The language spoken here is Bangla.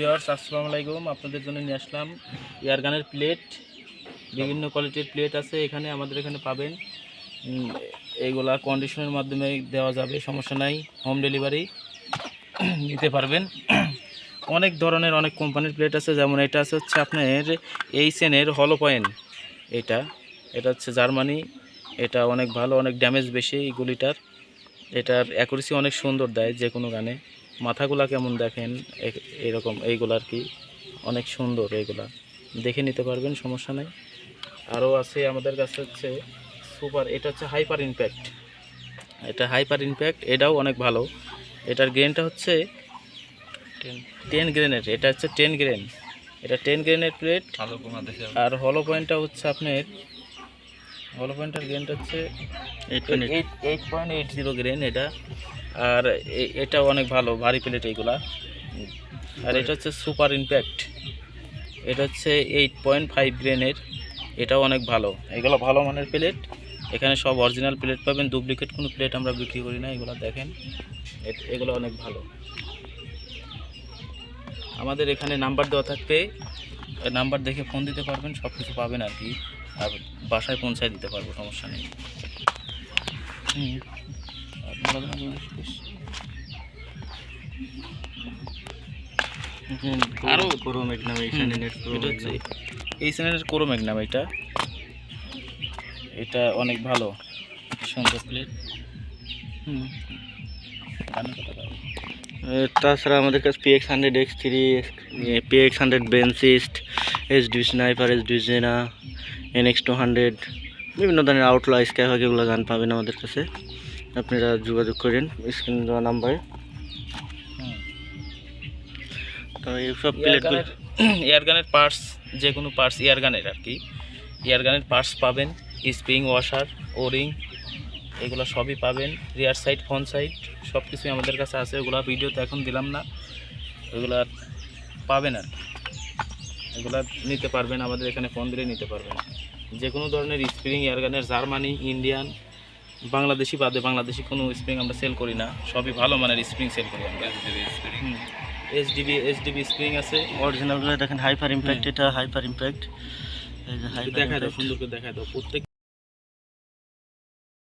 ভিওয়ার্স আসসালামু আলাইকুম। আপনাদের জন্য নিয়ে আসলাম এয়ারগানের প্লেট। বিভিন্ন কোয়ালিটির প্লেট আছে এখানে, আমাদের এখানে পাবেন। এইগুলা কন্ডিশনের মাধ্যমে দেওয়া যাবে, সমস্যা নাই। হোম ডেলিভারি নিতে পারবেন। অনেক ধরনের, অনেক কোম্পানির প্লেট আছে। যেমন এটা আছে হচ্ছে আপনার এই সেনের হলো পয়েন্ট এটা এটা হচ্ছে জার্মানি। এটা অনেক ভালো, অনেক ড্যামেজ বেশি এই গুলিটার। এটার অ্যাকুরেসি অনেক সুন্দর দেয় যে কোনো গানে। মাথাগুলা কেমন দেখেন? এরকম এইগুলো আর কি? অনেক সুন্দর এইগুলা। দেখে নিতে পারবেন সমস্যা নাই। আরও আছে আমাদের কাছে হচ্ছে সুপার এটা হচ্ছে হাইপার ইমপ্যাক্ট। এটা হাইপার ইমপ্যাক্ট এটাও অনেক ভালো। এটার গ্রেনটা হচ্ছে টেন। গ্রেনের এটা হচ্ছে টেন গ্রেন। এটা টেন গ্রেনের প্লেট। আর হলো পয়েন্টটা হচ্ছে আপনার হলো পয়েন্টের গ্রেনটা হচ্ছে eight eight point eight zero grain এটা। আর এ- এটা অনেক ভালো, ভারী প্লেট এইগুলা আর এটা হচ্ছে সুপার ইমপ্যাক্ট। এটা হচ্ছে এইট পয়েন্ট ফাইভ গ্রেনের। এটাও অনেক ভালো। এগুলো ভালো মানের প্লেট। এখানে সব অরিজিনাল প্লেট পাবেন। ডুপ্লিকেট কোনো প্লেট আমরা বিক্রি করি না, এগুলো দেখেন। এগুলো অনেক ভালো। আমাদের এখানে নাম্বার দেওয়া থাকবে। নাম্বার দেখে ফোন দিতে পারবেন সব কিছু পাবেন আর কি। আর বাসায় পৌঁছায় দিতে পারব, সমস্যা নেই। হুম। আরও করো ম্যাগনাম এইখানে নেট এই চ্যানেলের করো ম্যাগনাম এটা। এটা অনেক ভালো। তাছাড়া আমাদের কাছে PX hundred X three PX hundred বেনসিস্ট S D sniper S D জেনা এনএক্স টু হান্ড্রেড বিভিন্ন ধরনের আউটলা স্কাই হক এগুলো গান পাবেন আমাদের কাছে। আপনারা যোগাযোগ করেন স্ক্রিন দেওয়া নাম্বারে। তো এইসব প্লেটগুলো এয়ারগানের পার্টস যে কোনো পার্টস এয়ারগানের আর কি। এয়ারগানের পার্টস পাবেন স্প্রিং ওয়াশার ওরিং এগুলো সবই পাবেন। রিয়ার সাইড ফ্রন্ট সাইড সব কিছুই আমাদের কাছে আছে। ওগুলো ভিডিওতে এখন দিলাম না। ওগুলো পাবেন আর কি। এগুলো নিতে পারবেন আমাদের এখানে ফোন দিলে নিতে পারবেন। যে কোনো ধরনের স্প্রিং এয়ারগানের জার্মানি ইন্ডিয়ান বাংলাদেশি বাদে বাংলাদেশি কোনো স্প্রিং আমরা সেল করি না। সবই ভালো মানের স্প্রিং সেল করি আমরা। এসডিবি এসডিবি স্প্রিং আছে। অরিজিনালগুলো দেখেন হাইপার ইম্প্যাক্ট এটা হাইপার ইম্প্যাক্ট দেখায় দাও সুন্দর করে দেখায় দাও। প্রত্যেক